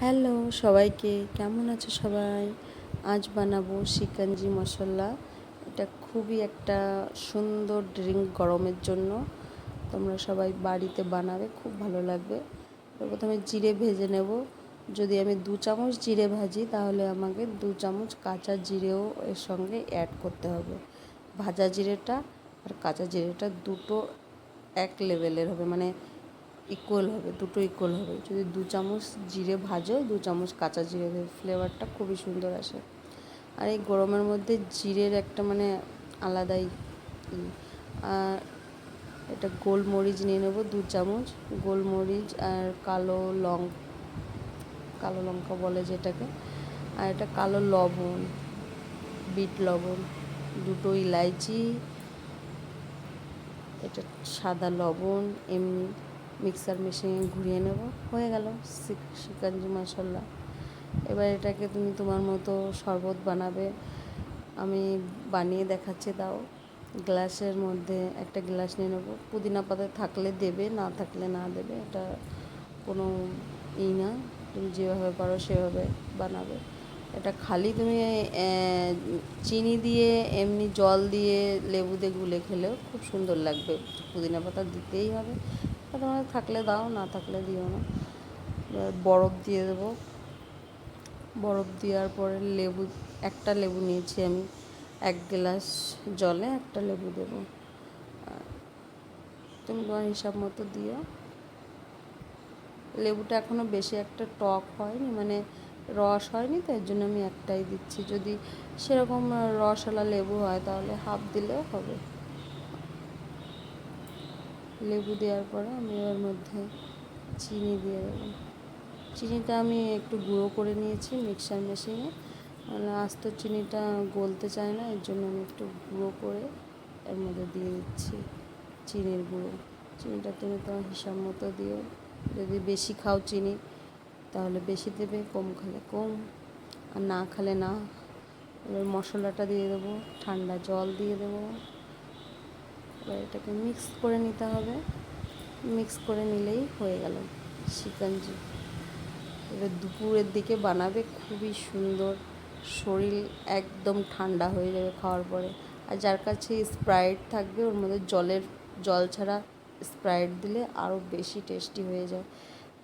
Hello, সবাইকে কেমন আছো সবাই? আজ বানাবো শিকাঞ্জি মশলা। এটা খুবই একটা সুন্দর ড্রিঙ্ক গরমের জন্য। তোমরা সবাই বাড়িতে বানাবে, খুব ভালো লাগবে। প্রথমে জিরে ভেজে নেব। যদি আমি দু চামচ জিরে ভাজি, তাহলে আমাকে দু চামচ কাঁচা জিরেও এর সঙ্গে অ্যাড করতে হবে। ভাজা জিরেটা আর কাঁচা জিরেটা দুটো এক লেভেলের হবে। মানে ইকুয়াল হবে, দুটো ইকুয়াল হবে। যদি দু চামচ জিরে ভাজো, দু চামচ কাঁচা জিরে দেবে ফ্লেভারটা খুবই সুন্দর আসে। আর এই গরমের মধ্যে জিরের একটা মানে আলাদাই আর এটা গোলমরিচ নিয়ে নেব দু চামচ। গোলমরিচ আর কালো লং, কালো লঙ্কা বলে যেটাকে। আর এটা কালো লবণ, বিট লবণ, দুটো ইলাইচি, এটা সাদা লবণ, এমনি মিক্সার মেশিনে ঘুরিয়ে নেব। হয়ে গেল শিকাঞ্জি মশলা এবার এটাকে তুমি তোমার মতো শরবত বানাবে। আমি বানিয়ে দেখাচ্ছি দাও গ্লাসের মধ্যে একটা গ্লাস নিয়ে নেব। পুদিনা পাতা থাকলে দেবে, না থাকলে না দেবে। এটা কোনো ই না। তুমি যেভাবে পারো সেভাবে বানাবে। এটা খালি তুমি চিনি দিয়ে, এমনি জল দিয়ে লেবু দিয়ে গুলে খেলেও খুব সুন্দর লাগবে। পুদিনা পাতা দিতেই হবে। তোমার থাকলে দাও, না থাকলে দিও না। বরফ দিয়ে দেবো। বরফ দেওয়ার পরে লেবু, একটা লেবু নিয়েছি আমি। এক গ্লাস জলে একটা লেবু দেবো। তুমি তোমার হিসাব মতো দিও। লেবুটা এখনও বেশি একটা টক হয়নি মানে রস হয়নি, তো এর জন্য আমি একটাই দিচ্ছি। যদি সেরকম রসওয়ালা লেবু হয়, তাহলে হাফ দিলেও হবে। লেবু দেওয়ার পরে আমি এর মধ্যে চিনি দিয়ে দেবো। চিনিটা আমি একটু গুঁড়ো করে নিয়েছি মিক্সার মেশিনে। মানে আস্ত চিনিটা গলতে চায় না, এর জন্য আমি একটু গুঁড়ো করে এর মধ্যে দিয়ে দিচ্ছি চিনির গুঁড়ো। চিনিটা তুমি তোমার হিসাব মতো দিও। যদি বেশি খাও চিনি তাহলে বেশি দেবে, কম খেলে কম। আর না খেলে না, এবার মশলাটা দিয়ে দেবো, ঠান্ডা জল দিয়ে দেবো। এবার এটাকে মিক্স করে নিতে হবে। মিক্স করে নিলেই হয়ে গেল শিকঞ্জি। এবার দুপুরের দিকে বানাবে, খুবই সুন্দর। শরীর একদম ঠান্ডা হয়ে যাবে খাওয়ার পরে। আর যার কাছে স্প্রাইট থাকবে, ওর মধ্যে জলের, জল ছাড়া স্প্রাইট দিলে আরও বেশি টেস্টি হয়ে যায়।